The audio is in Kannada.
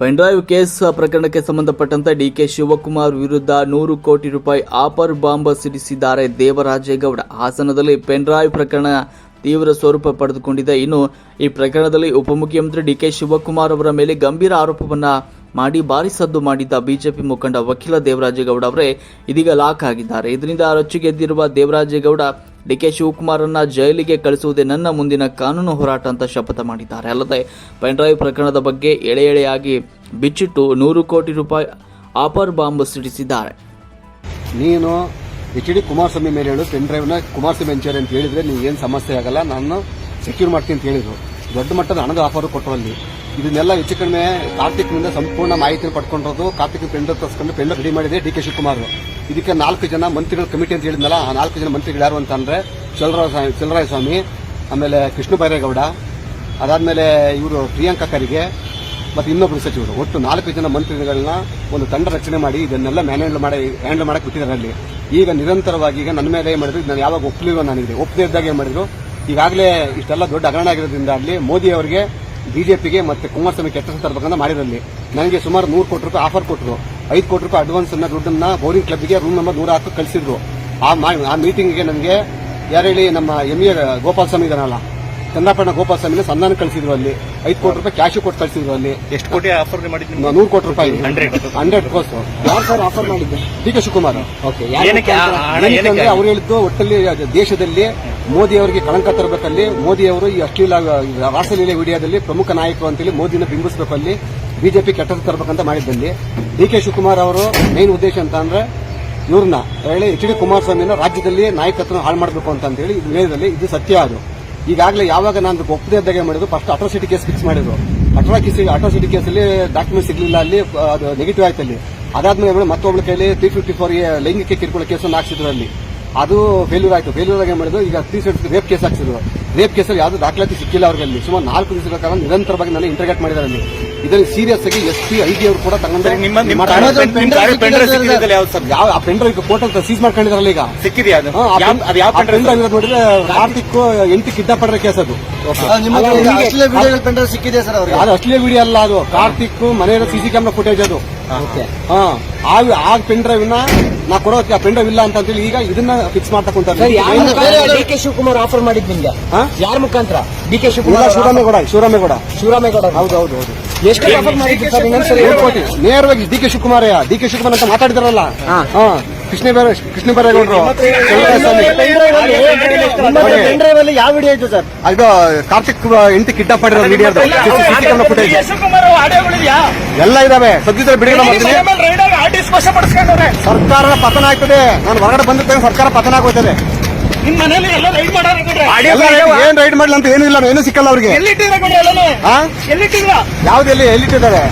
ಪೆನ್ಡ್ರೈವ್ ಕೇಸ್ ಪ್ರಕರಣಕ್ಕೆ ಸಂಬಂಧಪಟ್ಟಂತೆ ಡಿಕೆ ಶಿವಕುಮಾರ್ ವಿರುದ್ಧ ನೂರು ಕೋಟಿ ರೂಪಾಯಿ ಆಪರ್ ಬಾಂಬ್ ಸಿಡಿಸಿದ್ದಾರೆ ದೇವರಾಜೇಗೌಡ. ಹಾಸನದಲ್ಲಿ ಪೆನ್ಡ್ರೈವ್ ಪ್ರಕರಣ ತೀವ್ರ ಸ್ವರೂಪ ಪಡೆದುಕೊಂಡಿದೆ. ಇನ್ನು ಈ ಪ್ರಕರಣದಲ್ಲಿ ಉಪಮುಖ್ಯಮಂತ್ರಿ ಡಿಕೆ ಶಿವಕುಮಾರ್ ಅವರ ಮೇಲೆ ಗಂಭೀರ ಆರೋಪವನ್ನ ಮಾಡಿ ಭಾರಿ ಸದ್ದು ಮಾಡಿದ್ದ ಬಿಜೆಪಿ ಮುಖಂಡ ವಕೀಲ ದೇವರಾಜೇಗೌಡ ಅವರೇ ಇದೀಗ ಲಾಕ್ ಆಗಿದ್ದಾರೆ. ಇದರಿಂದ ರೊಚ್ಚಿಗೆದ್ದಿರುವ ದೇವರಾಜೇಗೌಡ, ಡಿಕೆ ಶಿವಕುಮಾರನ್ನ ಜೈಲಿಗೆ ಕಳಿಸುವುದೇ ನನ್ನ ಮುಂದಿನ ಕಾನೂನು ಹೋರಾಟ ಅಂತ ಶಪಥ ಮಾಡಿದ್ದಾರೆ. ಅಲ್ಲದೆ ಪೆನ್ಡ್ರೈವ್ ಪ್ರಕರಣದ ಬಗ್ಗೆ ಎಳೆ ಎಳೆಯಾಗಿ ಬಿಚ್ಚಿಟ್ಟು ನೂರು ಕೋಟಿ ರೂಪಾಯಿ ಆಪರ್ ಬಾಂಬ್ ಸಿಡಿಸಿದ್ದಾರೆ. ನೀನು ಎಚ್ ಡಿ ಕುಮಾರಸ್ವಾಮಿ ಮೇಲೆ ಹೇಳು, ಪೆನ್ ಡ್ರೈವ್ನ ಕುಮಾರಸ್ವಾಮಿ ಹಂಚಾರೆ ಅಂತ ಹೇಳಿದ್ರೆ ನೀವು ಏನು ಸಮಸ್ಯೆ ಆಗಲ್ಲ, ನಾನು ಸೆಕ್ಯೂರ್ ಮಾಡ್ತೀನಿ ಅಂತ ಹೇಳಿದ್ರು. ದೊಡ್ಡ ಮಟ್ಟದ ಹಣದ ಆಫರ್ ಕೊಟ್ಟರು ಅಲ್ಲಿ ಇದನ್ನೆಲ್ಲ ಹೆಚ್ಚು ಕಡಿಮೆ ಕಾರ್ತಿಕ್ನಿಂದ ಸಂಪೂರ್ಣ ಮಾಹಿತಿ ಪಡ್ಕೊಂಡಿರೋದು. ಕಾರ್ತಿಕ್ ಪೆಂಡರ್ ತರಿಸ್ಕೊಂಡು ಪೆಂಡರ್ ರೆಡಿ ಮಾಡಿದೆ ಡಿ ಕೆ ಶಿವಕುಮಾರ್ ಇದಕ್ಕೆ ನಾಲ್ಕು ಜನ ಮಂತ್ರಿಗಳ ಕಮಿಟಿ ಅಂತ ಹೇಳಿದ್ನಲ್ಲ, ಆ ನಾಲ್ಕು ಜನ ಮಂತ್ರಿಗಳು ಯಾರು ಅಂತಂದ್ರೆ ಚಲರಾಯ ಚಲರಾಯ ಸ್ವಾಮಿ ಆಮೇಲೆ ಕೃಷ್ಣ ಬೈರೇಗೌಡ, ಅದಾದ್ಮೇಲೆ ಇವರು ಪ್ರಿಯಾಂಕಾ ಖರ್ಗೆ ಮತ್ತೆ ಇನ್ನೊಬ್ಬರು ಸಚಿವರು. ಒಟ್ಟು ನಾಲ್ಕು ಜನ ಮಂತ್ರಿಗಳನ್ನ ಒಂದು ತಂಡ ರಚನೆ ಮಾಡಿ ಇದನ್ನೆಲ್ಲ ಮ್ಯಾನೇಜ್ ಮಾಡಿ ಹ್ಯಾಂಡಲ್ ಮಾಡಕ್ಕೆ ಬಿಟ್ಟಿದ್ದಾರೆ ಅಲ್ಲಿ. ಈಗ ನಿರಂತರವಾಗಿ ಈಗ ನನ್ನ ಮೇಲೆ ಏನು ಮಾಡಿದ್ರು ನಾನು ಯಾವಾಗ ಒಪ್ಪಲಿಲ್ಲ ನನಗೆ ಒಪ್ಪದೇ ಇದ್ದಾಗ ಏನ್ ಮಾಡಿದ್ರು, ಈಗಾಗಲೇ ಇಷ್ಟೆಲ್ಲ ದೊಡ್ಡ ಹಗರಣ ಆಗಿರೋದ್ರಿಂದ ಅಲ್ಲಿ ಮೋದಿ ಅವರಿಗೆ ಬಿಜೆಪಿಗೆ ಮತ್ತೆ ಕುಮಾರಸ್ವಾಮಿ ಕೆಟ್ಟ ತರಬೇಕಂತ ಮಾಡಿರಲ್ಲಿ. ನನಗೆ ಸುಮಾರು ನೂರು ಕೋಟಿ ರೂಪಾಯಿ ಆಫರ್ ಕೊಟ್ಟರು. ಐದು ಕೋಟಿ ರೂಪಾಯಿ ಅಡ್ವಾನ್ಸ್ ಅನ್ನ ದುಡ್ಡನ್ನ ಬೋರಿಂಗ್ ಕ್ಲಬ್ಗೆ ರೂಮ್ ನಂಬರ್ ನೂರ ಹತ್ತು ಕಳಿಸಿದ್ರು. ಆ ಆ ಮೀಟಿಂಗ್ಗೆ ನನಗೆ ಯಾರು ಹೇಳಿ ನಮ್ಮ ಎಂ ಎ ಗೋಪಾಲ ಸ್ವಾಮಿ ಇದಾನಲ್ಲ ಚಂದ್ರಪಣ್ಣ ಗೋಪಾಲ ಸ್ವಾಮಿನ ಸಂಧಾನ ಕಳಿಸಿದ್ರು ಅಲ್ಲಿ. ಐದು ಕೋಟಿ ರೂಪಾಯಿ ಕ್ಯಾಶ್ ಕೊಟ್ಟು ಕಳಿಸಿದ್ರು ಅಲ್ಲಿ. ಎಷ್ಟು ಕೋಟಿ ಆಫರ್ ಮಾಡಿದ್ರು ನೂರು ಕೋಟಿ ರೂಪಾಯಿ. ಹಂಡ್ರೆಡ್ ಹಂಡ್ರೆಡ್ ಕೋರ್ಸ್ ಯಾರು ಸರ್ ಆಫರ್ ಮಾಡಿದ್ದೆ? ಡಿ ಕೆ ಶಿವಕುಮಾರ್ ಓಕೆ ಅವ್ರು ಹೇಳಿದ್ದು ಒಟ್ಟಲ್ಲಿ ದೇಶದಲ್ಲಿ ಮೋದಿ ಅವರಿಗೆ ಕಳಂಕ ತರಬೇಕಲ್ಲಿ ಮೋದಿ ಅವರು ಈ ಅಶ್ಲೀಲ ರಾಸಲೀಲೆ ವಿಡಿಯೋದಲ್ಲಿ ಪ್ರಮುಖ ನಾಯಕರು ಅಂತೇಳಿ ಮೋದಿನ ಬಿಂಬಿಸಬೇಕು ಅಲ್ಲಿ ಬಿಜೆಪಿ ಕೆಟ್ಟದ್ದು ತರಬೇಕಂತ ಮಾಡಿದ್ದಲ್ಲಿ. ಡಿ ಕೆ ಶಿವಕುಮಾರ್ ಅವರು ಮೇನ್ ಉದ್ದೇಶ ಅಂತ ಅಂದ್ರೆ ಇವ್ರನ್ನ ಹೇಳಿ ಎಚ್ ಡಿ ಕುಮಾರಸ್ವಾಮಿನ ರಾಜ್ಯದಲ್ಲಿ ನಾಯಕತ್ವ ಹಾಳು ಮಾಡಬೇಕು ಅಂತ ಹೇಳಿ ಹೇಳಿದಲ್ಲಿ ಇದು ಸತ್ಯ ಅದು. ಈಗಾಗಲೇ ಯಾವಾಗ ನಾನು ಒಪ್ಪದೇ ಇದ್ದಾಗ ಮಾಡಿದ್ರು ಫಸ್ಟ್ ಅಟ್ರಾಸಿಟಿ ಕೇಸ್ ಫಿಕ್ಸ್ ಮಾಡಿದ್ರು. ಅಟ್ರಾಕಿಸಿ ಅಟ್ರಾಸಿಟಿ ಕೇಸಲ್ಲಿ ಡಾಕ್ಯುಮೆಂಟ್ ಸಿಗಲಿಲ್ಲ, ಅಲ್ಲಿ ಅದು ನೆಗೆಟಿವ್ ಆಯ್ತು ಅಲ್ಲಿ ಅದಾದ್ಮೇಲೆ ಮತ್ತೊಬ್ಳ ಕೈಲಿ ತ್ರೀ ಫಿಫ್ಟಿ ಫೋರ್ ಲೈಂಗಿಕ ಕಿರುಕುಳ ಕೇಸನ್ನು ಹಾಕ್ಸಿದ್ರು ಅಲ್ಲಿ. ಅದು ಫೇಲ್ಯೂರ್ ಆಯ್ತು. ಫೇಲ್ಯೂರ್ ಆಗಿ ಮಾಡಿದ್ರು? ಈಗ ತ್ರೀ ಸೆವೆಂಟಿ ರೇಪ್ ಕೇಸ್ ಹಾಕ್ಸಿದ್ರು. ರೇಪ್ ಕೇಸಲ್ಲಿ ಯಾವ್ದು ದಾಖಲಾತಿ ಸಿಕ್ಕಿಲ್ಲ ಅವ್ರಿಗೆ ಅಲ್ಲಿ. ಸುಮಾರು ನಾಲ್ಕು ದಿವಸಗಳ ಕಾಲ ನಿರಂತರವಾಗಿ ನಾನು ಇಂಟರ್ಗೇಟ್ ಮಾಡಿದ್ದಾರೆ ಅಲ್ಲಿ. ಇದರಲ್ಲಿ ಸೀರಿಯಸ್ ಆಗಿ ಎಸ್ ಪಿ ಐ ಅವರು ಕೂಡ ತಗೊಂಡು ಯಾವ ಆ ಪೆಂಡ್ರೈವ್ ಕೋರ್ಟ್ ಅಂತ ಸೀಸ್ ಮಾಡ್ಕೊಂಡಿದಾರಲ್ಲ ಈಗ. ಸಿಕ್ಕಿದೆಯಾ ನೋಡಿದ್ರೆ ಕಾರ್ತಿಕ್ ಎಂಟು ಕಿಡ್ನಾಪ್ ಮಾಡಿರೋ ಕೇಸ್ ಅದು. ಸಿಕ್ಕಿದೆ ಸರ್ ಅವ್ರಿಗೆ. ಅದು ಅಶ್ಲೀಲ ವಿಡಿಯೋ ಅಲ್ಲ ಅದು. ಕಾರ್ತಿಕ್ ಮನೆಯ ಸಿಸಿ ಕ್ಯಾಮ್ರಾ ಫುಟೇಜ್ ಅದು. ಹಾ ಆ ಆ ಪೆನ್ ಡ್ರೈವ್ನ ನಾ ಕೊಡೋಕೆ ಆ ಪೆನ್ ಡ್ರೈವ್ ಇಲ್ಲ ಅಂತ ಹೇಳಿ ಈಗ ಇದನ್ನ ಫಿಕ್ಸ್ ಮಾಡ್ತಾ ಕುಂತಾರೆ ಡಿ ಕೆ ಶಿವಕುಮಾರ್ ಆಫರ್ ಮಾಡಿದ್ ನಿಮ್ಗೆ? ಹಾ? ಯಾರ ಮುಖಾಂತರ? D K Shivakumar Shivaramegowda Shivaramegowda. Shivaramegowda ಹೌದು ಹೌದು ಹೌದು. ಎಷ್ಟು ಆಫರ್ ಮಾಡಿದ್ರು ಸರ್ ಇನ್ನೊಂದ್ಸರಿ ನೇರವಾಗಿ D K Shivakumar D K Shivakumar ಅಂತ ಮಾತಾಡಿದಾರಲ್ಲ? ಹಾ. ಕೃಷ್ಣ ಕೃಷ್ಣ ಬೈರೇಗೌಡರು ಯಾವ ವಿಡಿಯೋ ಇತ್ತು ಸರ್? ಅದು ಕಾರ್ತಿಕ್ ಹೆಂಡತಿ ಕಿಡ್ನಾಪ್ ಮಾಡಿರೋ ವಿಡಿಯೋ ಫುಟೇಜ್ ಎಲ್ಲ ಇದಾವೆ. ಸದ್ಯದಲ್ಲಿ ಬಿಡುಗಡೆ ಮಾಡ್ತೀನಿ. ಸರ್ಕಾರ ಪತನ ಆಗ್ತದೆ. ನಾನು ಹೊರಗಡೆ ಬಂದಿರ್ತೇನೆ ಸರ್ಕಾರ ಪತನ ಆಗೋಯ್ತದೆ. ಏನ್ ರೈಡ್ ಮಾಡ್ಲಿ ಅಂತ ಏನೂ ಇಲ್ಲ ಏನು ಸಿಕ್ಕಲ್ಲ ಅವ್ರಿಗೆ. ಯಾವ್ದು ಎಲ್ಲಿ ಎಲ್ಲಿಟ್ಟಿದ್ದಾರೆ?